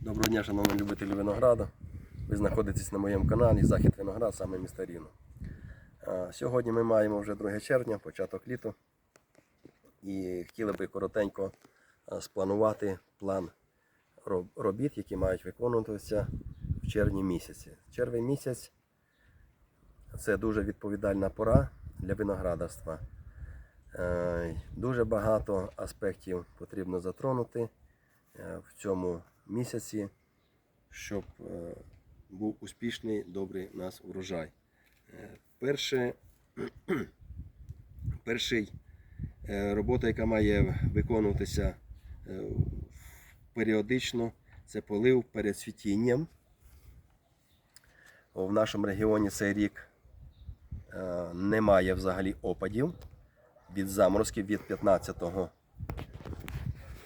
Доброго дня, шановні любителі винограду. Ви знаходитесь на моєму каналі Захід Виноград, саме місто Рівно. Сьогодні ми маємо вже 2 червня, початок літу. І хотіли би коротенько спланувати план робіт, які мають виконуватися в червні місяці. Червень місяць це дуже відповідальна пора для виноградарства. Дуже багато аспектів потрібно затронути в цьому місяці, щоб е, був успішний, добрий у нас урожай. Е, Перше, перший е, робота, яка має виконуватися періодично, це полив перед цвітінням. О, В нашому регіоні цей рік немає взагалі опадів від заморозків від 15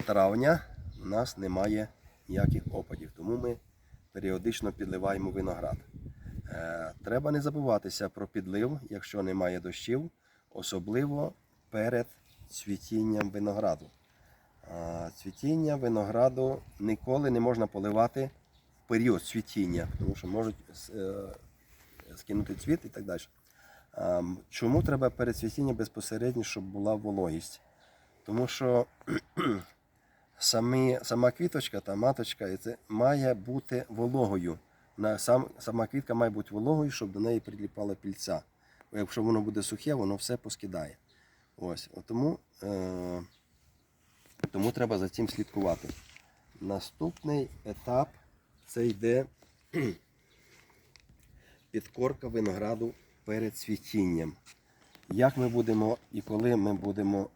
травня у нас немає ніяких опадів, тому ми періодично підливаємо виноград. Е, Треба не забуватися про підлив, якщо немає дощів, особливо перед цвітінням винограду. Е, Цвітіння винограду ніколи не можна поливати в період цвітіння, тому що можуть е, скинути цвіт і так далі. Чому треба перед цвітінням безпосередньо, щоб була вологість? Тому що самі, сама квіточка та маточка це має бути вологою. На, сам, сама квітка має бути вологою, щоб до неї приліпала пільця. Якщо воно буде сухе, воно все поскидає. Ось. Тому, е, тому треба за цим слідкувати. Наступний етап це йде підкорка винограду перед цвітінням. Як ми будемо і коли ми будемо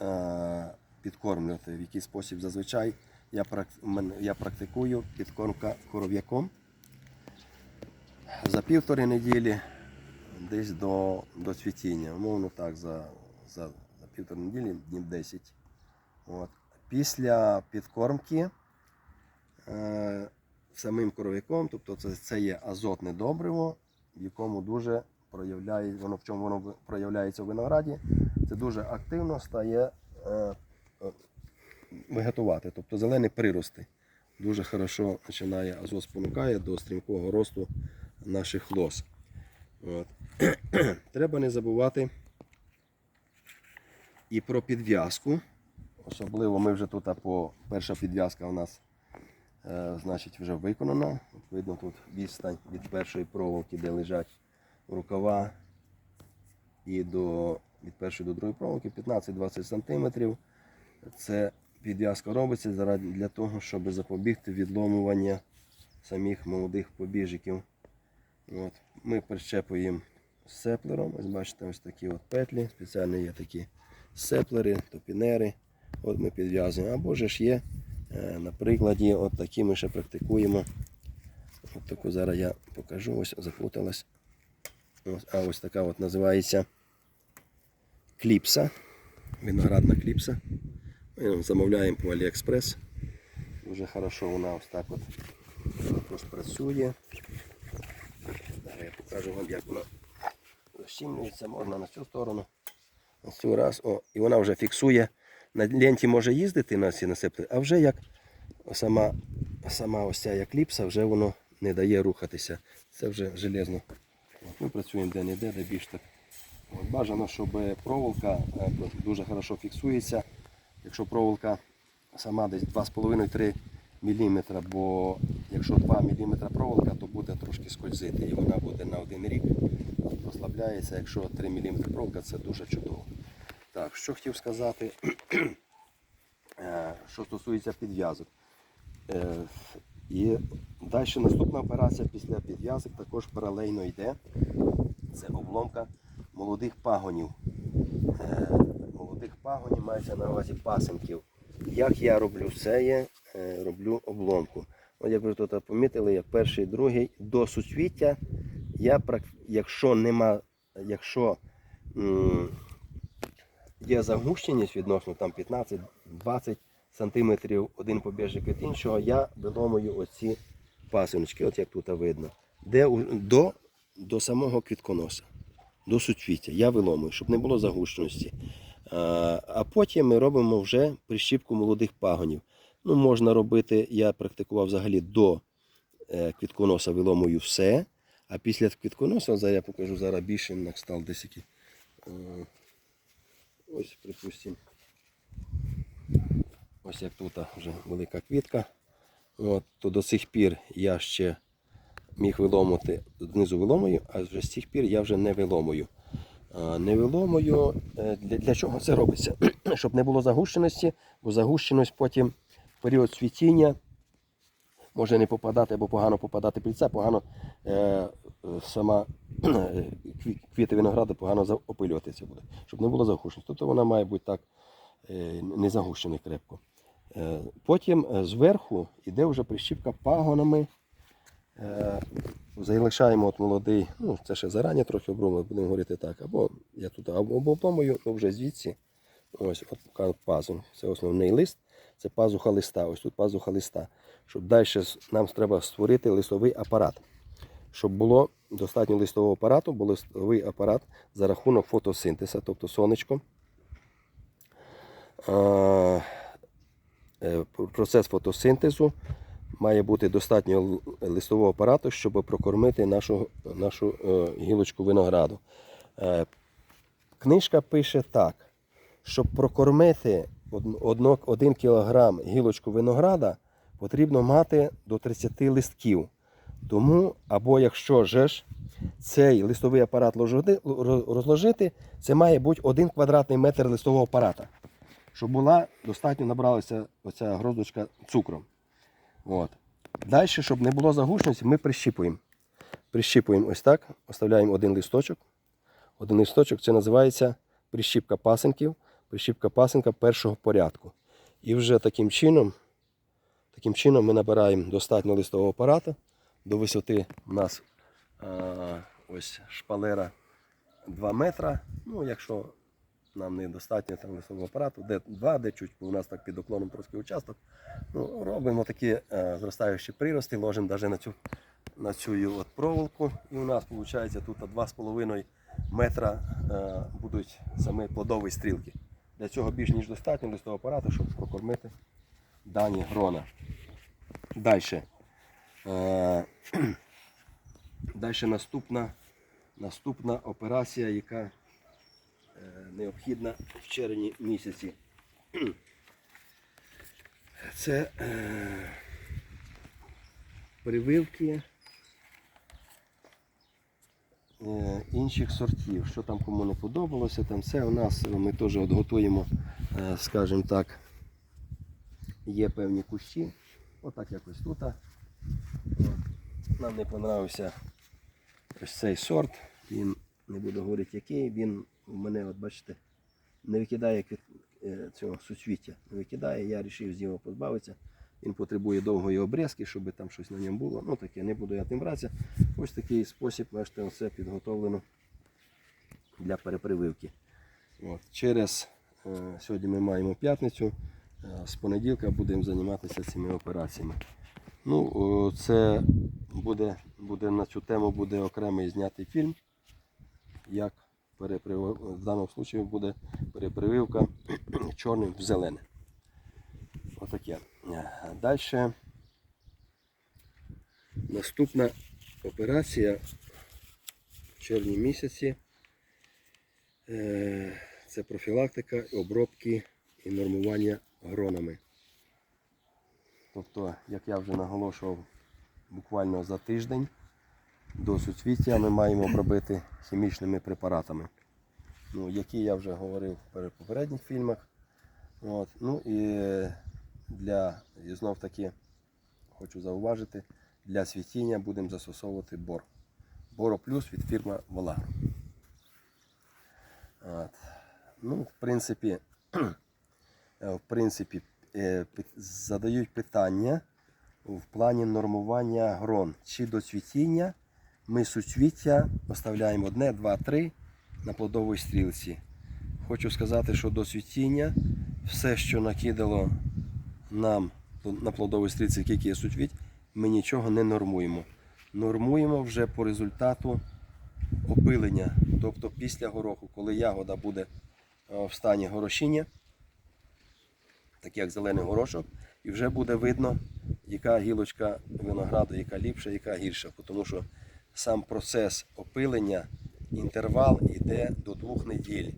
е, підкормлювати, в який спосіб зазвичай я, практикую підкормка коров'яком за півтори неділі десь до, до цвітіння. Умовно так, за, за, за півтори неділі, днів 10. От. Після підкормки е, самим коров'яком, тобто це, це є азотне добриво, в якому дуже проявляє, воно в чому воно проявляється в винограді, це дуже активно стає е, вегетувати, тобто зелені прирости. Дуже хорошо починає азот спонукає до стрімкого росту наших лос. От. Треба не забувати і про підв'язку. Особливо ми вже тут по перша підв'язка у нас е, значить, вже виконана. От видно тут відстань від першої проволоки, де лежать рукава, і до, від першої до другої проволоки 15-20 см. Це підв'язка робиться для того, щоб запобігти відломування самих молодих побіжиків. От. Ми прищепуємо сеплером. Ось бачите, ось такі от петлі. Спеціально є такі сеплери, топінери. От ми підв'язуємо. Або ж є, е, на прикладі, от такі ми ще практикуємо. От таку зараз я покажу, ось заплуталась. Ось, а ось така от називається кліпса. Виноградна кліпса. Її замовляємо по Aliexpress. Дуже хорошо вона ось так от також працює. Зараз я покажу вам, як вона защімлюється. Можна на цю сторону. На цю раз. О, і вона вже фіксує. На ленті може їздити на ці насипи, а вже як сама, сама ось ця як кліпса, вже воно не дає рухатися. Це вже железно. От Ми працюємо де-не-де, де більш так. Бажано, щоб проволока е, дуже хорошо фіксується. Якщо проволока сама десь 2,5-3 мм, бо якщо 2 мм проволока, то буде трошки скользити і вона буде на один рік розслабляється. Якщо 3 мм проволока, це дуже чудово. Так, що хотів сказати, Е, що стосується підв'язок. Е, І далі наступна операція після підв'язок також паралельно йде. Це обломка молодих пагонів. Пагонів мається на увазі пасенків. Як я роблю це, є, е, роблю обломку. От як ви тут помітили, я перший, другий до суцвіття. Я, якщо нема, якщо є загущеність відносно там 15-20 сантиметрів один побіжик від іншого, я виломую оці пасиночки, от як тут видно, де до, до самого квітконоса, до суцвіття. Я виломую, щоб не було загущеності. А, а потім ми робимо вже прищіпку молодих пагонів. Ну, можна робити, я практикував взагалі до е, квітконоса виломую все. А після квітконоса, я покажу зараз більше на кшталт. Е, Ось, припустимо. Ось як тут вже велика квітка. От, то до сих пір я ще міг виломити, знизу виломую, а вже з цих пір я вже не виломую. А, Не виломую. е, Для, для чого це робиться? Щоб не було загущеності, бо загущеність потім в період цвітіння може не попадати або погано попадати пільця, погано е, е, сама е, квіти винограду погано опилюватися буде, щоб не було загущеності. Тобто вона має бути так е, не загущена крепко. Е, Потім е, зверху йде вже прищіпка пагонами. Е, Залишаємо от молодий, ну це ще зарані трохи обрумили, будемо говорити так. Або я тут або обломую, ну вже звідси. Ось от пазу. Це основний лист, це пазуха листа. Ось тут пазуха листа. Щоб далі нам треба створити листовий апарат. Щоб було достатньо листового апарату, бо листовий апарат за рахунок фотосинтезу, тобто сонечко. е, е, Процес фотосинтезу має бути достатньо листового апарату, щоб прокормити нашу, нашу е, гілочку винограду. Е, Книжка пише так, щоб прокормити 1 кг гілочку винограда, потрібно мати до 30 листків. Тому, або якщо ж цей листовий апарат розложити, це має бути 1 квадратний метр листового апарата, щоб була достатньо набралася оця гроздочка цукром. От. Далі, щоб не було загущеності, ми прищіпуємо. Прищіпуємо ось так, оставляємо один листочок. Один листочок це називається прищіпка пасинків, прищіпка пасинка першого порядку. І вже таким чином, таким чином ми набираємо достатньо листового апарату. До висоти у нас а, ось шпалера 2 метра. Ну, якщо нам недостатньо там листового апарату, де 2, де чуть, бо у нас так під уклоном трошки участок. Ну, робимо такі е, зростаючі прирости, ложимо навіть на цю, на цю от проволоку. І у нас виходить тут 2,5 метра е, будуть саме плодові стрілки. Для цього більш ніж достатньо листового апарату, щоб прокормити дані грона. Далі. Е, Далі наступна, наступна операція, яка необхідна в червні місяці. Це е, прививки е, інших сортів. Що там кому не подобалося, там все у нас ми теж от готуємо, е, скажімо так, є певні кущі. Отак якось тут. Нам не понравився ось цей сорт. Не буду говорити який. Він у мене, от бачите, не викидає квіт- е, цього суцвіття. Не викидає, я вирішив з нього позбавитися. Він потребує довгої обрізки, щоб там щось на ньому було. Ну таке, не буду я тим братися. Ось такий спосіб, бачите, все підготовлено для перепрививки. От. Через е, сьогодні ми маємо п'ятницю. е, З понеділка будемо займатися цими операціями. Ну, це буде, буде на цю тему буде окремий знятий фільм. Як в даному випадку буде перепрививка чорним в зелене. Отаке. Далі. Наступна операція в червні місяці. Е, Це профілактика, обробки і нормування гронами. Тобто, як я вже наголошував, буквально за тиждень до суцвіття ми маємо обробити хімічними препаратами, ну, які я вже говорив в попередніх фільмах. От. Ну і для, і знов таки хочу зауважити, для світіння будемо застосовувати бор. Боро плюс від фірми Волагро. От. Ну, в принципі, е, в принципі, е, задають питання в плані нормування грон. Чи до цвітіння ми суцвіття оставляємо одне, два, три на плодовій стрілці. Хочу сказати, що до цвітіння все, що накидало нам на плодовій стрілці, скільки є суцвіть, ми нічого не нормуємо. Нормуємо вже по результату опилення. Тобто після гороху, коли ягода буде е, в стані горошіння, так як зелений горошок, і вже буде видно, яка гілочка винограду, яка ліпша, яка гірша. Тому що сам процес опилення, інтервал йде до двох неділь.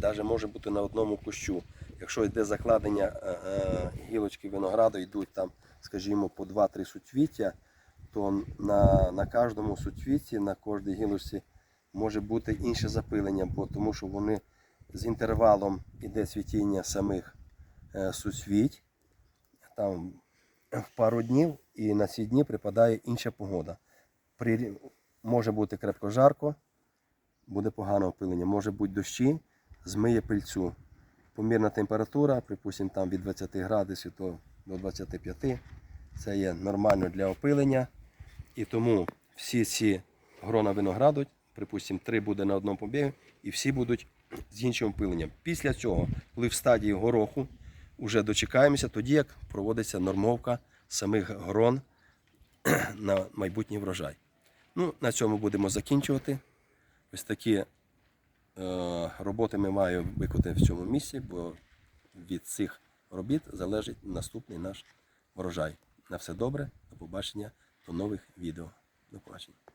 Навіть може бути на одному кущу. Якщо йде закладення е, е, гілочки винограду, йдуть там, скажімо, по 2-3 суцвіття, то на, на кожному суцвітті, на кожній гілочці може бути інше запилення, бо тому що вони з інтервалом іде цвітіння самих е, суцвіть, там в пару днів, і на ці дні припадає інша погода. При, може бути крепко жарко, буде погане опилення, може бути дощі, змиє пильцю. Помірна температура, припустимо, там від 20 градусів до, до 25. Це є нормально для опилення. І тому всі ці грона винограду, припустимо, три буде на одному побігі, і всі будуть з іншим опиленням. Після цього, коли в стадії гороху вже дочекаємося, тоді як проводиться нормовка самих грон на майбутній врожай. Ну, на цьому будемо закінчувати. Ось такі е, роботи ми маємо виконати в цьому місці, бо від цих робіт залежить наступний наш врожай. На все добре, до побачення, до нових відео. До побачення.